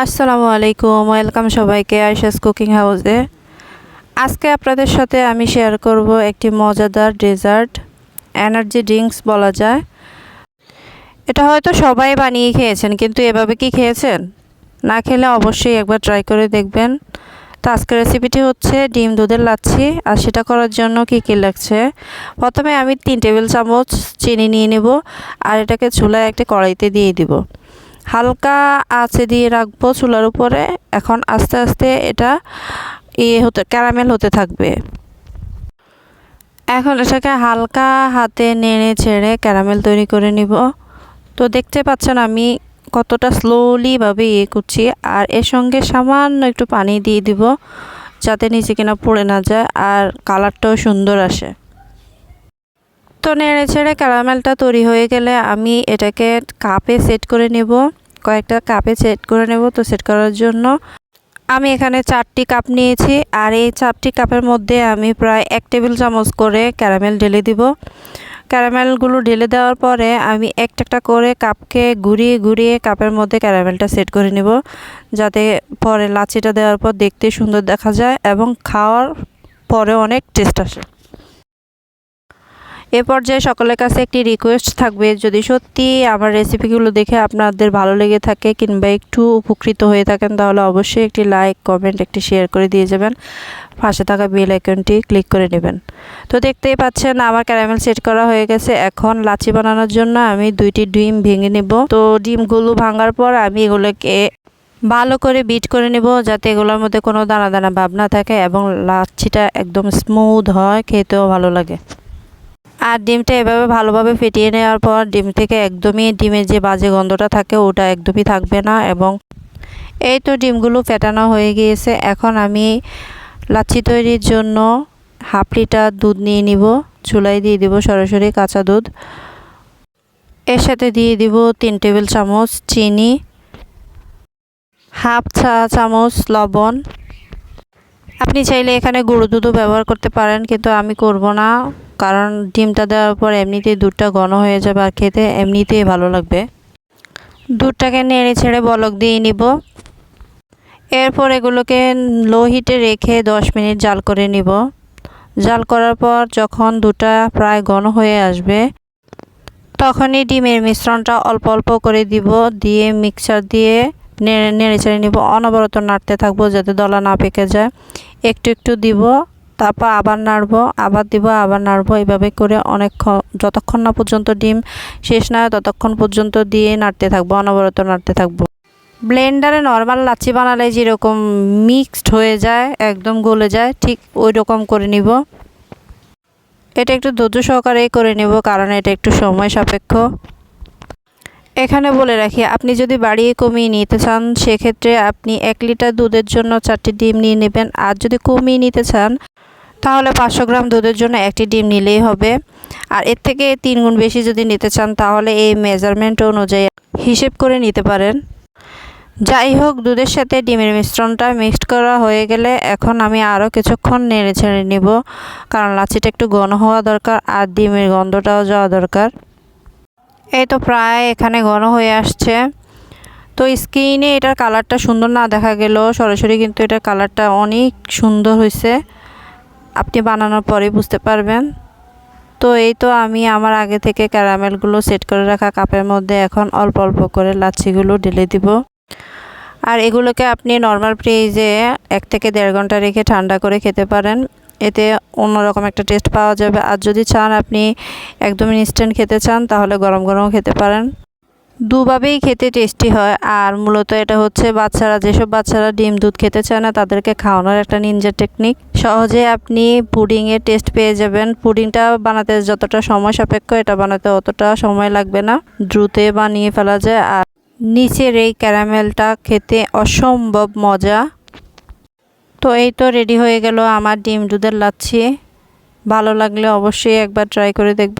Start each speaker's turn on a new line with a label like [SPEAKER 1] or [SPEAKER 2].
[SPEAKER 1] আসসালামু আলাইকুম, ওয়েলকাম সবাইকে আয়সাস কুকিং হাউসে। আজকে আপনাদের সাথে আমি শেয়ার করব একটি মজাদার ডেজার্ট, এনার্জি ড্রিঙ্কস বলা যায়। এটা হয়তো সবাই বানিয়ে খেয়েছেন, কিন্তু এভাবে কি খেয়েছেন? না খেলে অবশ্যই একবার ট্রাই করে দেখবেন। তো আজকের রেসিপিটি হচ্ছে ডিম দুধের লাচ্ছি, আর সেটা করার জন্য কি কি লাগছে? প্রথমে আমি তিন টেবিল চামচ চিনি নিয়ে নেব, আর এটাকে চুলায় একটা কড়াইতে দিয়ে দিব। হালকা আঁচে দিয়ে রাখব চুলার উপরে। এখন আস্তে আস্তে এটা ইয়ে হতে, ক্যারামেল হতে থাকবে। এখন এটাকে হালকা হাতে নেড়ে ছেড়ে ক্যারামেল তৈরি করে নিব। তো দেখতে পাচ্ছেন আমি কতটা স্লোলিভাবে ইয়ে করছি আর এর সঙ্গে সামান্য একটু পানি দিয়ে দিব যাতে নিচে কিনা পড়ে না যায় আর কালারটাও সুন্দর আসে। তো নেড়ে ছেড়ে ক্যারামেলটা তৈরি হয়ে গেলে আমি এটাকে কাপে সেট করে নেব। কয়েকটা কাপে সেট করে নেব, তো সেট করার জন্য আমি এখানে চারটি কাপ নিয়েছি। আর এই চারটি কাপের মধ্যে আমি প্রায় এক টেবিল চামচ করে ক্যারামেল ঢেলে দিব। ক্যারামেলগুলো ঢেলে দেওয়ার পরে আমি একটা একটা করে কাপকে ঘুরিয়ে ঘুরিয়ে কাপের মধ্যে ক্যারামেলটা সেট করে নেব, যাতে পরে লাচিটা দেওয়ার পর দেখতে সুন্দর দেখা যায় এবং খাওয়ার পরে অনেক টেস্ট আসে। এ পর্যায়ে সকলের কাছে একটি রিকোয়েস্ট থাকবে, যদি সত্যি আমার রেসিপিগুলো দেখে আপনাদের ভালো লেগে থাকে কিংবা একটু উপকৃত হয়ে থাকেন, তাহলে অবশ্যই একটি লাইক কমেন্ট একটি শেয়ার করে দিয়ে যাবেন। পাশে থাকা বেল আইকনটি ক্লিক করে নেবেন। তো দেখতেই পাচ্ছেন, আমার ক্যারামেল সেট করা হয়ে গেছে। এখন লাচি বানানোর জন্য আমি দুইটি ডিম ভেঙে নেব। তো ডিমগুলো ভাঙার পর আমি এগুলোকে ভালো করে বিট করে নেব, যাতে এগুলোর মধ্যে কোনো দানা দানা ভাব না থাকে এবং লাচ্ছিটা একদম স্মুথ হয়, খেতেও ভালো লাগে। আর ডিমটা এভাবে ভালোভাবে ফেটিয়ে নেওয়ার পর ডিম থেকে একদমই ডিমের যে বাজে গন্ধটা থাকে ওটা একদমই থাকবে না এবং এই তো ডিমগুলো ফেটানো হয়ে গিয়েছে। এখন আমি লাচ্ছি তৈরির জন্য হাফ লিটার দুধ নিয়ে নিব। চুলাই দিয়ে দিব সরাসরি কাঁচা দুধ। এর সাথে দিয়ে দিব তিন টেবিল চামচ চিনি, হাফ চা চামচ লবণ। আপনি চাইলে এখানে গুঁড়ো দুধও ব্যবহার করতে পারেন, কিন্তু আমি করব না। কারণ ডিমটা দেওয়ার পর এমনিতেই দুধটা ঘন হয়ে যাবে আর খেতে এমনিতেই ভালো লাগবে। দুধটাকে নেড়ে ছেড়ে বলক দিয়ে নিব। এরপর এগুলোকে লো হিটে রেখে দশ মিনিট জাল করে নিব। জাল করার পর যখন দুটা প্রায় ঘন হয়ে আসবে, তখনই ডিমের মিশ্রণটা অল্প অল্প করে দিব। দিয়ে মিক্সার দিয়ে নেড়ে নেড়ে ছেড়ে নিব। অনবরত নাড়তে থাকব যাতে দলা না পেকে যায়। একটু একটু দিব। তারপর আবার নাড়বো, আবার দিব, আবার নাড়বো। এইভাবে করে অনেক যতক্ষণ না পর্যন্ত ডিম শেষ না হয়, ততক্ষণ পর্যন্ত দিয়ে নাড়তে থাকব, অনবরত নাড়তে থাকব। ব্লেন্ডারে নর্মাল লাচ্ছি বানালে যেরকম মিক্সড হয়ে যায়, একদম গলে যায়, ঠিক ওই রকম করে নিব। এটা একটু ধৈর্য সহকারেই করে নেব, কারণ এটা একটু সময় সাপেক্ষ। এখানে বলে রাখি, আপনি যদি বাড়িয়ে কমিয়ে নিতে চান, সেক্ষেত্রে আপনি এক লিটার দুধের জন্য চারটি ডিম নিয়ে নেবেন। আর যদি কমিয়ে নিতে চান তাহলে পাঁচশো গ্রাম দুধের জন্য একটি ডিম নিলেই হবে। আর এর থেকে তিন গুণ বেশি যদি নিতে চান, তাহলে এই মেজারমেন্ট অনুযায়ী হিসেব করে নিতে পারেন। যাই হোক, দুধের সাথে ডিমের মিশ্রণটা মিক্সড করা হয়ে গেলে এখন আমি আরও কিছুক্ষণ নেড়ে ছেড়ে নিব, কারণ লাচিটা একটু ঘন হওয়া দরকার আর ডিমের গন্ধটাও যাওয়া দরকার। এই তো প্রায় এখানে ঘন হয়ে আসছে। তো স্ক্রিনে এটার কালারটা সুন্দর না দেখা গেল সরাসরি কিন্তু এটার কালারটা অনেক সুন্দর হয়েছে। আপনি বানানোর পরে বুঝতে পারবেন। তো এই তো আমি আমার আগে থেকে ক্যারামেলগুলো সেট করে রাখা কাপের মধ্যে এখন অল্প অল্প করে লাচ্ছিগুলো ঢেলে দিব। আর এগুলোকে আপনি নর্মাল ফ্রিজে এক থেকে দেড় ঘণ্টা রেখে ঠান্ডা করে খেতে পারেন। এতে অন্যরকম একটা টেস্ট পাওয়া যাবে। আর যদি চান আপনি একদম ইনস্ট্যান্ট খেতে চান, তাহলে গরম গরম খেতে পারেন। দুভাবেই খেতে টেস্টি হয়। আর মূলত এটা হচ্ছে বাচ্চারা, যেসব বাচ্চারা ডিম, দুধ খেতে চায় না, তাদেরকে খাওয়ানোর একটা নিনজা টেকনিক সহজে আপনি পুডিংয়ের টেস্ট পেয়ে যাবেন। পুডিংটা বানাতে যতটা সময় সাপেক্ষ, এটা বানাতে অতটা সময় লাগবে না। দ্রুতে বানিয়ে ফেলা যায়। আর নিচের এই ক্যারামেলটা খেতে অসম্ভব মজা। তো এই তো রেডি হয়ে গেল আমার ডিম দুধের লাচ্ছি। ভালো লাগলে অবশ্যই একবার ট্রাই করে দেখবেন।